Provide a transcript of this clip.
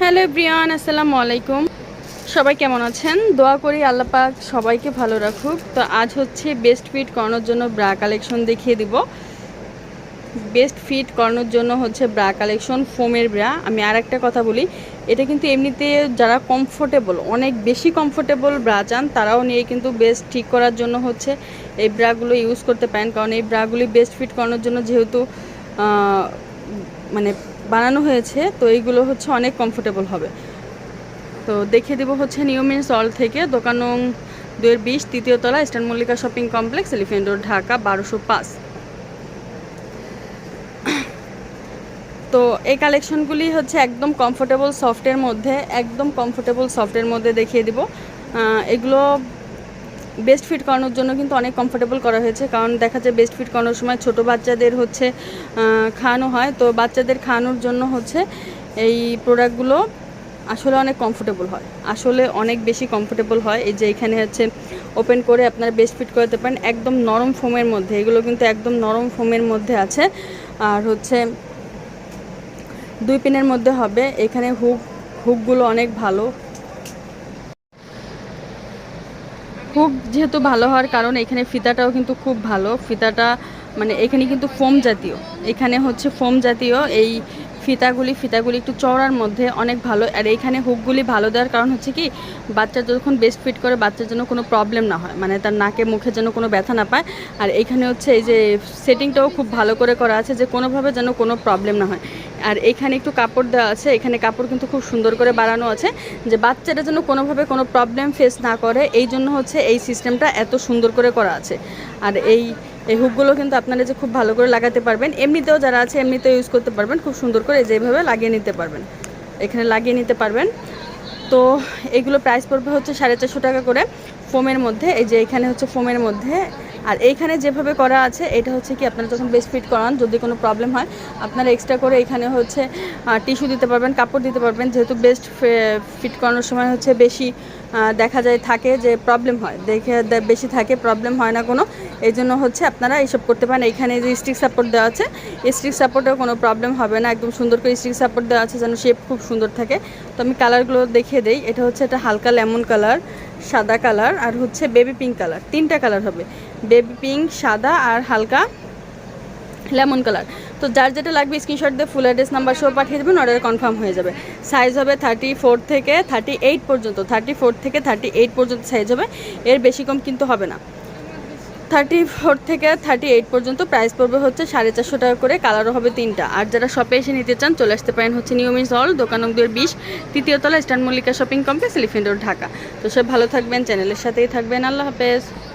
Hello Brian, আসসালামু আলাইকুম। সবাই কেমন আছেন? দোয়া করি আল্লাহ পাক সবাইকে ভালো রাখুক। তো আজ হচ্ছে বেস্ট ফিট করানোর জন্য ব্রা কালেকশন দেখিয়ে দিব। বেস্ট ফিট করানোর জন্য হচ্ছে ব্রা কালেকশন ফোমের ব্রা আমি আর একটা কথা বলি, এটা কিন্তু এমনিতে যারা কমফোর্টেবল অনেক বেশি কমফোর্টেবল ব্রা চান, তারাও নিয়ে কিন্তু বেস্ট ঠিক করার জন্য হচ্ছে এই ব্রাগুলো ইউজ করতে পারেন। কারণ এই ব্রাগুলি বেস্ট ফিট করানোর জন্য যেহেতু মানে বানানো হয়েছে, তো এইগুলো হচ্ছে অনেক কমফোর্টেবল হবে। তো দেখিয়ে দেবো হচ্ছে নিয়মিন সল থেকে দোকান দুয়ের বিশ, তৃতীয় তলা eastern Mallika shopping complex elephant road Dhaka বারোশো পাঁচ। তো এই কালেকশনগুলি হচ্ছে একদম কমফোর্টেবল সফটের মধ্যে, একদম কমফোর্টেবল সফটের মধ্যে দেখিয়ে দিব। এগুলো বেস্ট ফিট করানোর জন্য কিন্তু অনেক কমফোর্টেবল করা হয়েছে। কারণ দেখা যায় বেস্ট ফিট করানোর সময় ছোট বাচ্চাদের হচ্ছে খাওয়ানো হয়। তো বাচ্চাদের খাওয়ানোর জন্য হচ্ছে এই প্রোডাক্টগুলো আসলে অনেক কমফোর্টেবল হয়। আসলে অনেক বেশি কমফোর্টেবল হয়। এই যে এখানে হচ্ছে ওপেন করে আপনারা বেস্ট ফিট করতে পারেন। একদম নরম ফোমের মধ্যে। এগুলো কিন্তু একদম নরম ফোমের মধ্যে আছে। আর হচ্ছে দুই পিনের মধ্যে হবে। এখানে হুক হুকগুলো অনেক ভালো। হুক যেহেতু ভালো হওয়ার কারণ, এখানে ফিতাটাও কিন্তু খুব ভালো। ফিতাটা মানে এখানে কিন্তু ফোম জাতীয়। এখানে হচ্ছে ফোম জাতীয় এই ফিতাগুলি ফিতাগুলি একটু চওড়ার মধ্যে অনেক ভালো। আর এইখানে হুকগুলি ভালো দেওয়ার কারণ হচ্ছে কি, বাচ্চা যখন বেস্ট ফিট করে, বাচ্চার জন্য কোনো প্রবলেম না হয়। মানে তার নাকে, মুখে যেন কোনো ব্যথা না পায়। আর এইখানে হচ্ছে এই যে সেটিংটাও খুব ভালো করে করা আছে যে কোনোভাবে যেন কোনো প্রবলেম না হয়। আর এখানে একটু কাপড় দেওয়া আছে। এখানে কাপড় কিন্তু খুব সুন্দর করে বাড়ানো আছে যে বাচ্চাটা যেন কোনোভাবে কোনো প্রবলেম ফেস না করে। এই জন্য হচ্ছে এই সিস্টেমটা এত সুন্দর করে করা আছে। আর এই এই হুকগুলো কিন্তু আপনারা যে খুব ভালো করে লাগাতে পারবেন, এমনিতেও যারা আছে এমনিতেও ইউজ করতে পারবেন, খুব সুন্দর করে যেভাবে লাগিয়ে নিতে পারবেন। এখানে লাগিয়ে নিতে পারবেন। তো এগুলো প্রাইস পড়বে হচ্ছে সাড়ে চারশো টাকা করে ফোমের মধ্যে, এই যে এখানে হচ্ছে ফোমের মধ্যে। আর এইখানে যেভাবে করা আছে, এটা হচ্ছে কি আপনারা যখন বেস্ট ফিট করান, যদি কোনো প্রবলেম হয়, আপনারা এক্সট্রা করে এখানে হচ্ছে টিস্যু দিতে পারবেন, কাপড় দিতে পারবেন। যেহেতু বেস্ট ফিট করানোর সময় হচ্ছে বেশি দেখা যায় থাকে যে প্রবলেম হয়। দেখে বেশি থাকে প্রবলেম হয় না কোনো। এই জন্য হচ্ছে আপনারা এইসব করতে পারেন। এইখানে যে স্টিক সাপোর্ট দেওয়া আছে স্টিক সাপোর্টেও কোনো প্রবলেম হবে না। একদম সুন্দর করে স্টিক সাপোর্ট দেওয়া আছে যেন শেপ খুব সুন্দর থাকে। তো আমি কালারগুলো দেখিয়ে দেই। এটা হচ্ছে একটা হালকা লেমন কালার সাদা কালার আর হচ্ছে বেবি পিঙ্ক কালার তিনটা কালার হবে। বেবি পিঙ্ক সাদা আর হালকা লেমন কালার। তো যার যেটা লাগবে স্ক্রিনশট দিয়ে ফুল অ্যাড্রেস নাম্বার সহ পাঠিয়ে দেবেন অর্ডার কনফার্ম হয়ে যাবে। সাইজ হবে থার্টি ফোর থেকে থার্টি এইট পর্যন্ত থার্টি ফোর থেকে থার্টি এইট পর্যন্ত সাইজ হবে। এর বেশি কম কিন্তু হবে না। থার্টি ফোর থেকে থার্টি এইট পর্যন্ত প্রাইস পড়বে হচ্ছে সাড়ে চারশো টাকা করে কালারও হবে তিনটা। আর যারা শপে এসে নিতে চান, চলে আসতে পারেন হচ্ছে নিয়মিত হল দোকান দুয়ের বিশ, তৃতীয় তলা Mallika shopping complex Elephant Road Dhaka. তো সব ভালো থাকবেন চ্যানেলের সাথেই থাকবেন। আল্লাহ হাফেজ।